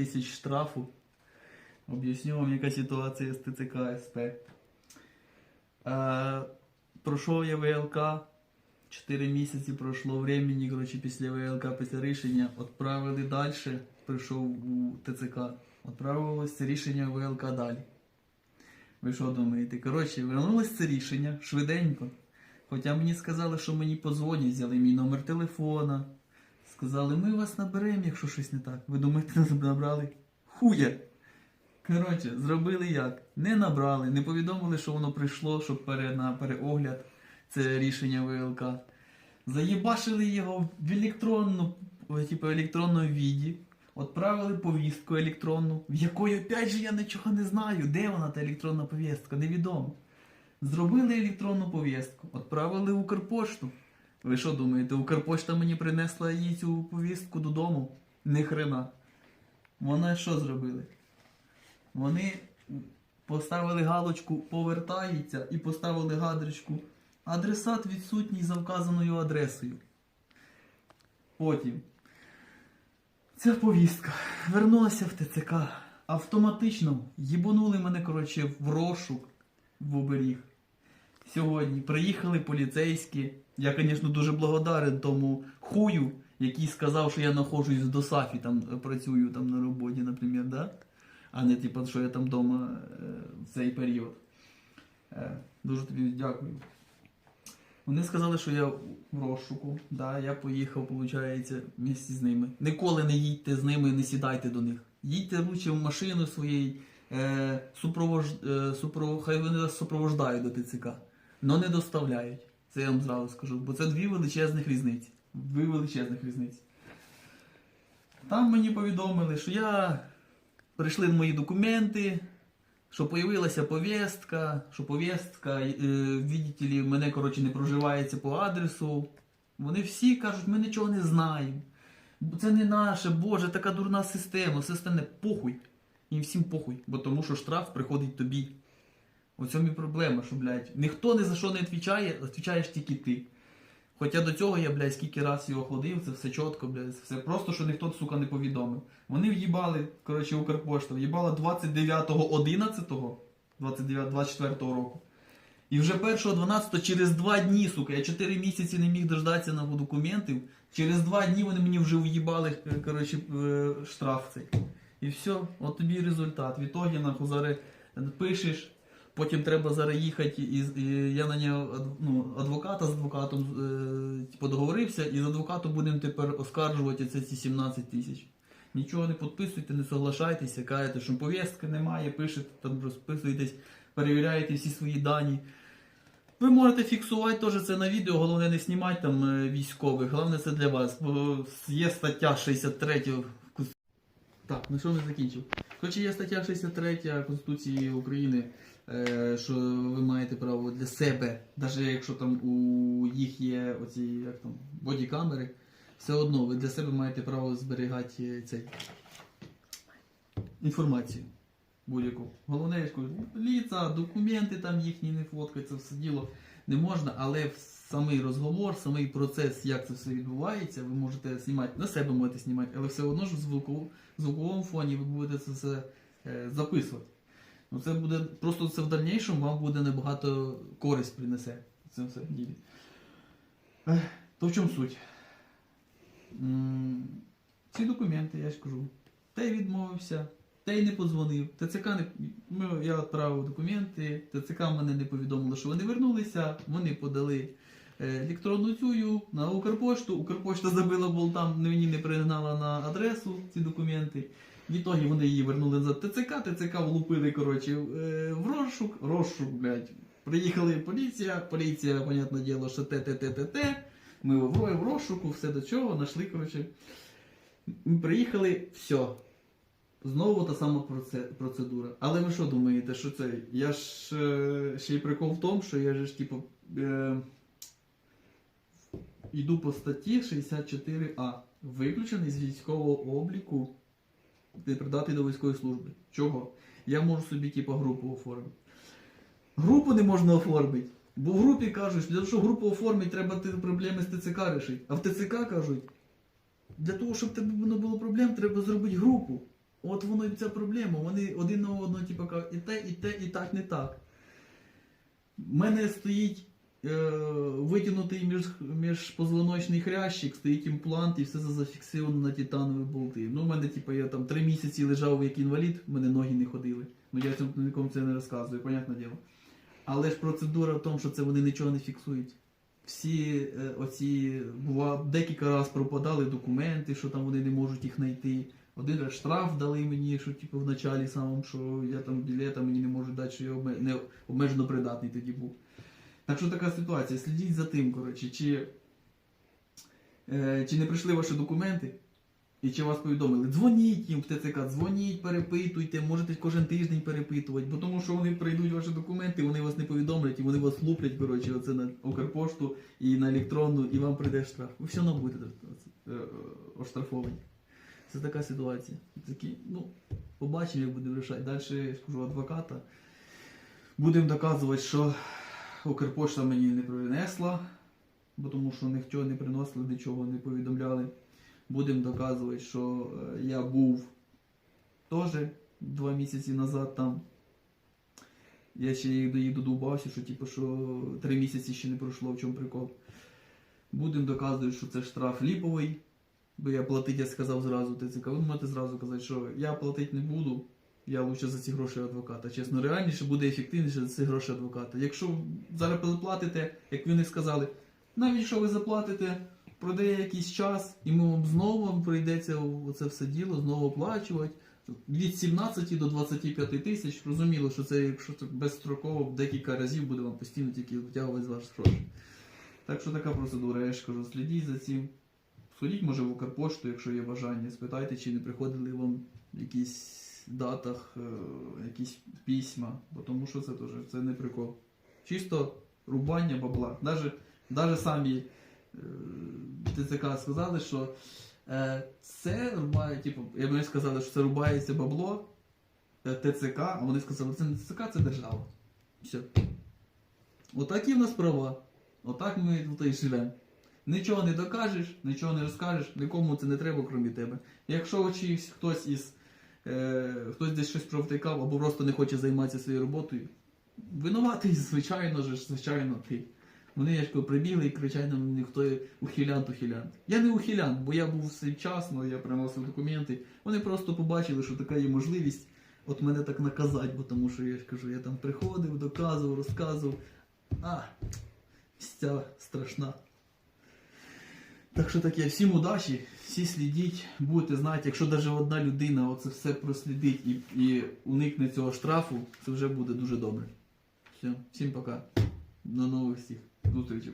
тисяч штрафу. Об'ясню вам, яка ситуація з ТЦК СП. Е, пройшов я ВЛК. 4 місяці пройшло времени, коротше, після ВЛК, після рішення. Відправили далі, прийшов у ТЦК. Відправилось це рішення ВЛК далі. Ви що думаєте? Коротше, вернулось це рішення швиденько. Хоча мені сказали, що мені подзвонять, взяли мій номер телефона. Сказали, ми вас наберемо, якщо щось не так. Ви думаєте, нас набрали? Хуя! Коротше, зробили як? Не набрали, не повідомили, що воно прийшло, щоб пере, на переогляд це рішення ВЛК. Заєбашили його в електронну, типу, електронному віді. Отправили повістку електронну, в якої опять же я нічого не знаю. Де вона та електронна повістка, невідомо. Зробили електронну повістку, відправили в Укрпошту. Ви що думаєте, Укрпошта мені принесла їй цю повістку додому? Ні хрена. Вона що зробили? Вони поставили галочку повертається і поставили гадричку адресат відсутній за вказаною адресою. Потім ця повістка вернулася в ТЦК. Автоматично їбанули мене, коротше, в розшук в оберіг. Сьогодні приїхали поліцейські. Я, звісно, дуже благодарен тому хую, який сказав, що я знаходжусь в Досафі, там е, працюю там на роботі, наприклад, да? а не типу, що я там вдома е, в цей період. Е, Дуже тобі дякую. Вони сказали, що я в розшуку. Да, я поїхав, виходить, місці з ними. Ніколи не їдьте з ними, не сідайте до них. Їдьте лучше в машину своєї, е, супровож, е, супров, хай вони вас супровождають до ТЦК, але не доставляють. Це я вам зразу скажу, бо це дві величезних різниці. Дві величезних різниці. Там мені повідомили, що я прийшли мої документи, що появилася повістка, що повістка, е, ли, мене коротше не проживається по адресу. Вони всі кажуть, ми нічого не знаємо. Це не наше, Боже, така дурна система, все стане похуй. Їм всім похуй, бо тому що штраф приходить тобі. У цьому і проблема, що, блядь, ніхто ні за що не відповідає, відповідаєш тільки ти. Хоча до цього я, блядь, скільки раз його ходив, це все чітко, блядь, все просто, що ніхто, сука, не повідомив. Вони в'їбали, коротше, Укрпошта, в'їбала 29.11, 29, 24 року. І вже 1.12 через 2 дні, сука, я 4 місяці не міг дождатися на документів. Через 2 дні вони мені вже в'їбали, е, коротше, е, штраф цей. І все, от тобі результат. В ітогі, нахуй, зараз пишеш, потім треба зараз їхати, і, я на нього ну, адвоката з адвокатом е, типу, договорився, і з адвокатом будемо тепер оскаржувати це ці 17 тисяч. Нічого не підписуйте, не соглашайтеся, кажете, що повістки немає, пишете, там розписуєтесь, перевіряєте всі свої дані. Ви можете фіксувати теж це на відео, головне не знімати там е, військових, головне це для вас. Бо є стаття 63 в Так, ну що не закінчив. Коротше, є стаття 63 Конституції України, е, що ви маєте право для себе, навіть якщо там у їх є оці як там, бодікамери, все одно ви для себе маєте право зберігати цей інформацію будь-яку. Головне, я ліца, документи там їхні не фоткать, це все діло не можна, але самий розговор, самий процес, як це все відбувається, ви можете знімати, на себе можете знімати, але все одно ж в звуковому, звуковому фоні ви будете це все е, записувати. Ну це буде просто це в дальнішому вам буде набагато користь принесе в все ділі. То в чому суть? М, Ці документи, я ж кажу, той відмовився, той не подзвонив. ТЦК не ми, я відправив документи, ТЦК мене не повідомило, що вони вернулися, вони подали е, електронну цю на Укрпошту. Укрпошта забила болтам, мені не пригнала на адресу ці документи. В ітогі вони її вернули за ТЦК, ТЦК влупили, коротше, е, в розшук, розшук, блядь. Приїхали поліція, поліція, понятне діло, що те-те-те-те-те. Ми в, в розшуку, все до чого, знайшли, коротше. Приїхали, все. Знову та сама процедура. Але ви що думаєте, що це? Я ж е, ще й прикол в тому, що я ж типу е, йду по статті 64А. Виключений з військового обліку не придатний до військової служби. Чого? Я можу собі типу групу оформити. Групу не можна оформити. Бо в групі кажуть, для того, щоб групу оформити, треба проблеми з ТЦК рішити. А в ТЦК кажуть, для того, щоб тебе не було проблем, треба зробити групу. От воно і ця проблема. Вони один на одного, типу, кажуть, і те, і те, і так, не так. У мене стоїть е, витягнутий між, міжпозвоночний хрящик, стоїть імплант і все це зафіксовано на титанові болти. Ну, у мене, типу, я там три місяці лежав як інвалід, в мене ноги не ходили. Ну я цьому нікому це не розказую, понятне діло. Але ж процедура в тому, що це вони нічого не фіксують. Всі е, оці бува, декілька разів пропадали документи, що там вони не можуть їх знайти. Один штраф дали мені, що типу в началі самому, що я там білета мені не можуть дати, що я обме- не обмежено придатний тоді був. Так що така ситуація. Слідіть за тим, коротше, чи, е, чи не прийшли ваші документи, і чи вас повідомили. Дзвоніть їм в ТЦК, дзвоніть, перепитуйте, можете кожен тиждень перепитувати, бо тому що вони прийдуть ваші документи, вони вас не повідомлять і вони вас луплять, коротше, оце на Укрпошту і на електронну, і вам прийде штраф. Ви все одно будете е, е, оштрафовані. Це така ситуація. Такі, ну, побачимо, як буде вирішати. Далі я скажу адвоката. Будемо доказувати, що Укрпошта мені не принесла, бо тому що ніхто не приносили, нічого не повідомляли. Будемо доказувати, що е, я був теж два місяці назад там. Я ще їх додумався, що типу, що три місяці ще не пройшло, в чому прикол. Будемо доказувати, що це штраф ліповий, бо я платити, я сказав зразу ТЦК. Ви можете зразу казати, що я платити не буду, я лучше за ці гроші адвоката. Чесно, реальніше буде ефективніше за ці гроші адвоката. Якщо зараз платите, як вони сказали, навіть якщо ви заплатите, пройде якийсь час, і ми вам знову прийдеться оце все діло, знову оплачувати. Від 17 до 25 тисяч, розуміло, що це якщо це безстроково декілька разів буде вам постійно тільки витягувати з ваших грошей. Так що така процедура, я ж кажу, слідіть за цим. Сходіть, може, в Укрпошту, якщо є бажання, спитайте, чи не приходили вам в якісь датах, е, якісь письма, бо тому що це теж це не прикол. Чисто рубання бабла. Даже, даже самі е, ТЦК сказали, що е, це рубає, типу, я не сказали, що це рубається бабло ТЦК, а вони сказали, це не ТЦК, це держава. Все. Отакі в нас права. Отак ми тут і живемо. Нічого не докажеш, нічого не розкажеш, нікому це не треба, крім тебе. Якщо чиїсь хтось із е, хтось десь щось провтикав або просто не хоче займатися своєю роботою, винуватий, звичайно ж, звичайно, ти. Вони я прибігли і кричать нам ніхто ухилянт, ухилянт. Я не ухилянт, бо я був всевчасно, я приносив документи. Вони просто побачили, що така є можливість от мене так наказати, бо тому що я ж кажу, я там приходив, доказував, розказував. А, місця страшна. Так що таке, всім удачі, всі слідіть, будете знати, якщо навіть одна людина оце все прослідить і, і уникне цього штрафу, це вже буде дуже добре. Все, всім пока. До нових всіх зустрічей.